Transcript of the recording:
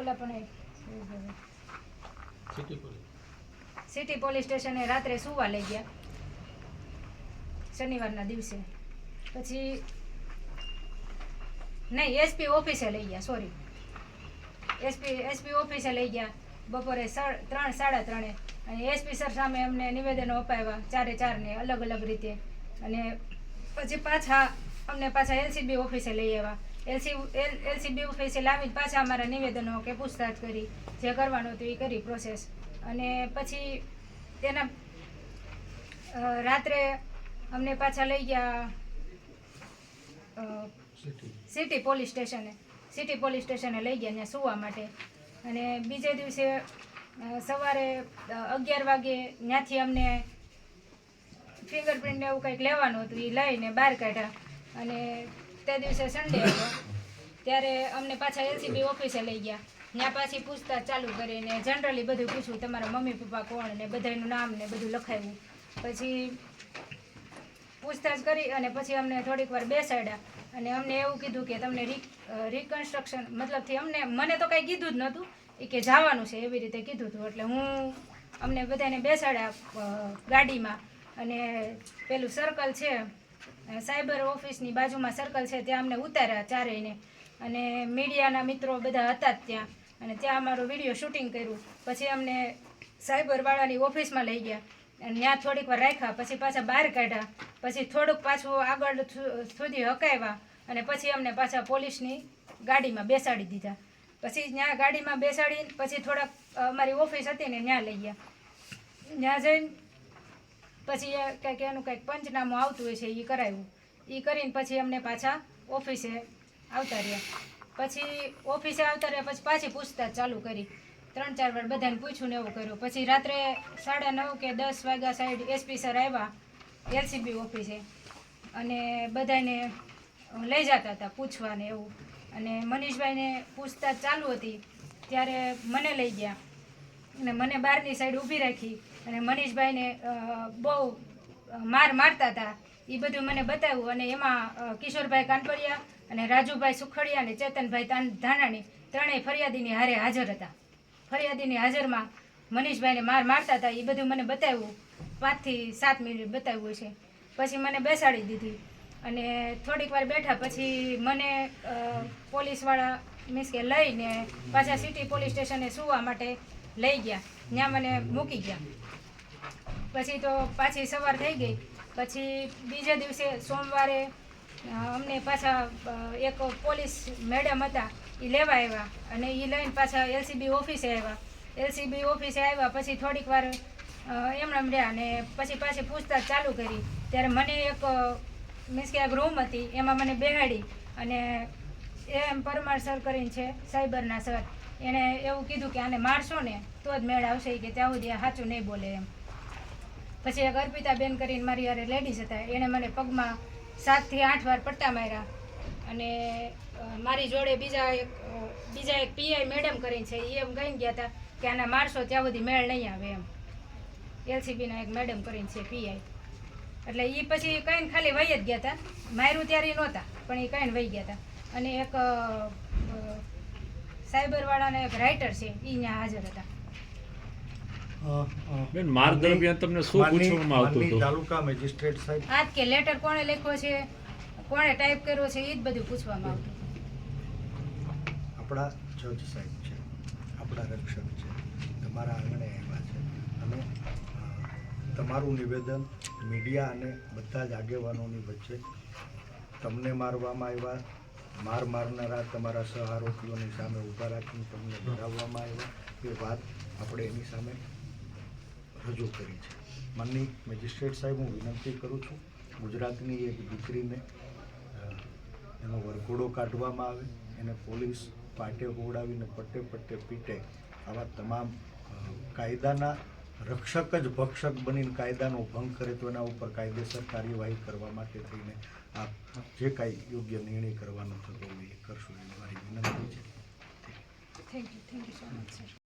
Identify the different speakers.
Speaker 1: ઓલા પણ
Speaker 2: city police
Speaker 1: city police સ્ટેશને રાત્રે સુવા લઈ ગયા. શનિવારના દિવસે. પછી નહીં એસપી ઓફિસે લઈ ગયા સોરી એસપી એસપી ઓફિસે લઈ ગયા બપોરે ત્રણ સાડા ત્રણે. અને એસપી સર સામે અમને નિવેદનો અપાવ્યા ચારે ચારને અલગ અલગ રીતે. અને પછી પાછા અમને પાછા એલસીબી ઓફિસે લઈ આવ્યા. એલસી એલસીબી ઓફિસે લાવી પાછા અમારા નિવેદનો કે પૂછતાછ કરી, જે કરવાનું હતું એ કરી પ્રોસેસ અને પછી તેના રાત્રે અમને પાછા લઈ ગયા
Speaker 2: સિટી
Speaker 1: પોલીસ સ્ટેશને સિટી પોલીસ સ્ટેશને લઈ ગયા ત્યાં સુવા માટે. અને બીજે દિવસે સવારે અગિયાર વાગે ત્યાંથી અમને ફિંગરપ્રિન્ટ એવું કંઈક લેવાનું હતું એ લઈને બહાર કાઢ્યા. અને તે દિવસે સન્ડે હતો. ત્યારે અમને પાછા એલસીબી ઓફિસે લઈ ગયા. ત્યાં પાછી પૂછતાછ ચાલુ કરીને જનરલી બધું પૂછ્યું, તમારા મમ્મી, પપ્પા કોણ? ને બધાનું નામ ને બધું લખાવ્યું. પછી પૂછતાછ કરી અને પછી અમને થોડીક વાર બેસાડ્યા. અને અમને એવું કીધું કે તમને રિકન્સ્ટ્રક્શન મતલબથી અમને, મને તો કાંઈ કીધું જ નહોતું, એ કે જવાનું છે એવી રીતે કીધું હતું. એટલે હું અમને બધાને બેસાડ્યા ગાડીમાં. અને પેલું સર્કલ છે સાયબર ઓફિસની બાજુમાં સર્કલ છે, ત્યાં અમને ઉતાર્યા ચારેયને. અને મીડિયાના મિત્રો બધા હતા જ ત્યાં. અને ત્યાં અમારું વીડિયો શૂટિંગ કર્યું. પછી અમને સાયબરવાળાની ઓફિસમાં લઈ ગયા. અને ત્યાં થોડીક વાર રાખ્યા, પછી પાછા બહાર કાઢ્યા. પછી થોડુંક પાછું આગળ સુધી હકાવ્યા. અને પછી અમને પાછા પોલીસની ગાડીમાં બેસાડી દીધા. પછી ત્યાં ગાડીમાં બેસાડીને પછી થોડાક અમારી ઓફિસ હતી ને ત્યાં લઈ ગયા. ત્યાં જઈને પછી એ કંઈક એનું કંઈક પંચનામું આવતું હોય છે એ કરાવ્યું એ કરીને પછી અમને પાછા ઓફિસે આવતા રહ્યા. પછી ઓફિસે આવતા રહ્યા, પછી પાછી પૂછતાછ ચાલુ કરી. ત્રણ ચાર વાર બધાને પૂછ્યું ને એવું કર્યું. પછી રાત્રે સાડા નવ કે દસ વાગ્યા સાઈડ એસપી સર આવ્યા, એલસીબી ઓફિસે. અને બધાને લઈ જતા હતા પૂછવાને એવું. અને મનીષભાઈને પૂછતાછ ચાલુ હતી. ત્યારે મને લઈ ગયા. અને મને બહારની સાઈડ ઊભી રાખી. અને મનીષભાઈને બહુ માર મારતા હતા. એ બધું મને બતાવ્યું અને એમાં કિશોરભાઈ કાનપડિયા અને રાજુભાઈ સુખડિયા અને ચેતનભાઈ તાન- ધાનાણી ત્રણેય ફરિયાદીની હારે હાજર હતા. ફરિયાદીની હાજરમાં મનીષભાઈને માર મારતા હતા. એ બધું મને બતાવ્યું. પાંચથી સાત મિનિટ બતાવ્યું છે પછી મને બેસાડી દીધી. અને થોડીક વાર બેઠા પછી મને પોલીસવાળા મીન્સ કે લઈને પાછા સિટી પોલીસ સ્ટેશને સુવા માટે લઈ ગયા. ત્યાં મને મૂકી ગયા. પછી તો પાછી સવાર થઈ ગઈ. પછી બીજા દિવસે સોમવારે અમને પાછા એક પોલીસ મેડમ હતા એ લેવા આવ્યા અને એ લઈને પાછા એલસીબી ઓફિસે આવ્યા. એલસીબી ઓફિસે આવ્યા પછી થોડીક વાર એમણે રહ્યા અને પછી પાછી પૂછતાછ ચાલુ કરી. ત્યારે મને એક મીન્સ કે એક રૂમ હતી, એમાં મને બેહાડી અને એમ પરમાર સર કરીને છે, સાયબરના સર. એણે એવું કીધું કે આને મારશો ને, તો જ મેળ આવશે કે ત્યાં સુધી સાચું નહીં બોલે એમ. પછી એક અર્પિતા બેન કરીને મારી યારે લેડીઝ હતા. એણે મને પગમાં સાતથી આઠ વાર પટ્ટા માર્યા. અને મારી જોડે બીજા એક બીજા એક પીઆઈ મેડમ કરીને છે એ એમ ગઈ ગયા હતા કે આના મારશો ત્યાં સુધી મેળ નહીં આવે એમ. એલસીબીના એક મેડમ કરીને છે પીઆઈ એટલે એ પછી કહીને ખાલી વહી જ ગયા હતા. માર્યું ત્યારે નહોતા, પણ એ કહીને વહી ગયા હતા. અને એક સાયબરવાળાના એક રાઇટર છે એ ત્યાં હાજર હતા.
Speaker 3: બેન માર્ગ દરમિયાન તમને શું પૂછવામાં આવતું હતું?
Speaker 4: તાલુકા મેજિસ્ટ્રેટ સાહેબ?
Speaker 1: આજ કે લેટર કોણે લખ્યો છે? કોણે ટાઈપ કર્યો છે? એ જ બધું પૂછવામાં આવતું.
Speaker 4: આપણા જજ સાહેબ છે આપણા રક્ષક છે તમારા આંગણે આવ્યા છે. અને તમારું નિવેદન મીડિયા અને બધા જ આગેવાનોની વચ્ચે તમને મારવામાં આવ્યા. માર મારનારા તમારા સહારોપીઓની સામે ઊભા રાખીને તમને ડરાવવામાં આવ્યા. એ વાત આપણે એની સામે રજૂ કરી છે. માનની મેજિસ્ટ્રેટ સાહેબ, હું વિનંતી કરું છું, ગુજરાતની એક દીકરીને એનો વરઘોડો કાઢવામાં આવે, એને પોલીસ પાટે હોવડાવીને પટ્ટે પટ્ટે પીટે આવા તમામ કાયદાના રક્ષક જ ભક્ષક બનીને કાયદાનો ભંગ કરે તો એના ઉપર કાયદેસર કાર્યવાહી કરવા માટે થઈને આપ જે કાંઈ યોગ્ય નિર્ણય કરવાનો થતો હોય એ કરશું એ મારી વિનંતી છે.
Speaker 1: Thank you thank you so much sir